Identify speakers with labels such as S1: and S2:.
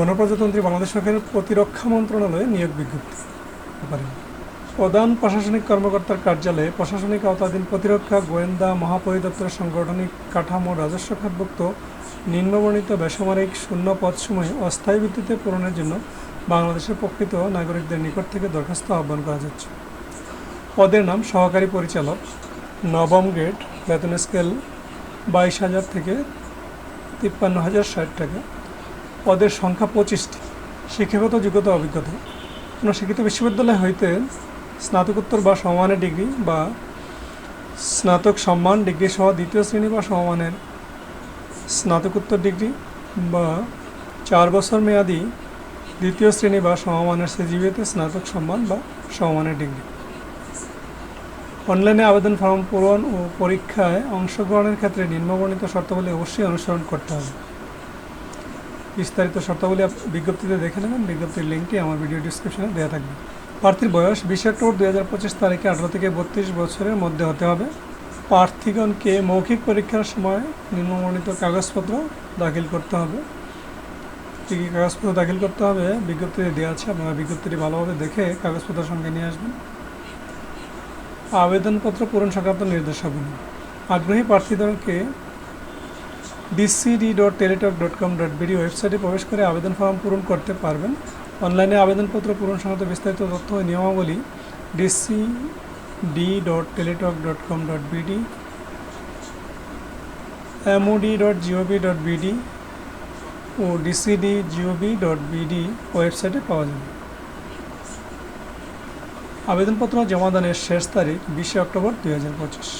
S1: গণপ্রজাতন্ত্রী বাংলাদেশ সরকারের প্রতিরক্ষা মন্ত্রণালয়ে নিয়োগ বিজ্ঞপ্তি। প্রধান প্রশাসনিক কর্মকর্তার কার্যালয়ে প্রশাসনিক আওতাধীন প্রতিরক্ষা, গোয়েন্দা, মহাপরিদপ্তরের সাংগঠনিক কাঠামো রাজস্ব খাতভুক্ত, নিম্নবর্ণিত বেসামরিক শূন্য পদসমূহে অস্থায়ী ভিত্তিতে পূরণের জন্য বাংলাদেশের প্রকৃত নাগরিকদের নিকট থেকে দরখাস্ত আহ্বান করা যাচ্ছে। পদের নাম সহকারী পরিচালক, নবম গ্রেড বেতন স্কেল বাইশ হাজার থেকে তিপ্পান্ন হাজার ষাট টাকা। পদের সংখ্যা পঁচিশটি। শিক্ষাগত যোগ্যতা অভিজ্ঞতা। কোনো শিক্ষিত বিশ্ববিদ্যালয় হইতে স্নাতকোত্তর বা সমমানের ডিগ্রি বা স্নাতক সম্মান ডিগ্রি সহ দ্বিতীয় শ্রেণি বা সমমানের স্নাতকোত্তর ডিগ্রি বা চার বছর মেয়াদি দ্বিতীয় শ্রেণি বা সমমানের সিজিবিতে স্নাতক সম্মান বা সমমানের ডিগ্রি। অনলাইনে আবেদন ফর্ম পূরণ ও পরীক্ষায় অংশগ্রহণের ক্ষেত্রে নিম্নবর্ণিত শর্তাবলী অবশ্যই অনুসরণ করতে হবে। বিস্তারিত শর্তাবলী বিজ্ঞপ্তিতে দেখে নেবেন। বিজ্ঞপ্তির লিঙ্কটি আমার ভিডিও ডিসক্রিপশনে দেওয়া থাকবে। প্রার্থীর বয়স বিশে অক্টোবর দুই হাজার পঁচিশ তারিখে আঠারো থেকে বত্রিশ বছরের মধ্যে হতে হবে। প্রার্থীগণকে মৌখিক পরীক্ষার সময় নিম্নবর্ণিত কাগজপত্র দাখিল করতে হবে। কী কী কাগজপত্র দাখিল করতে হবে বিজ্ঞপ্তিতে দেওয়া আছে। আপনারা বিজ্ঞপ্তিটি ভালোভাবে দেখে কাগজপত্রের সঙ্গে নিয়ে আসবেন। আবেদনপত্র পূরণ সংক্রান্ত নির্দেশাবলী। আগ্রহী প্রার্থীদেরকে DCD dot Teletalk dot com dot BD ওয়েবসাইটে প্রবেশ করে আবেদন ফর্ম পূরণ করতে পারবেন। অনলাইনে আবেদনপত্র পূরণ সংক্রান্ত বিস্তারিত তথ্য ও নিয়মাবলী DCD dot Teletalk dot com dot BD MOD dot GOV dot BD ও ডিসিডি জিওভি ডট বিডি ওয়েবসাইটে পাওয়া যাবে। আবেদনপত্র জমা দানের শেষ তারিখ বিশে অক্টোবর দুই হাজার পঁচিশ।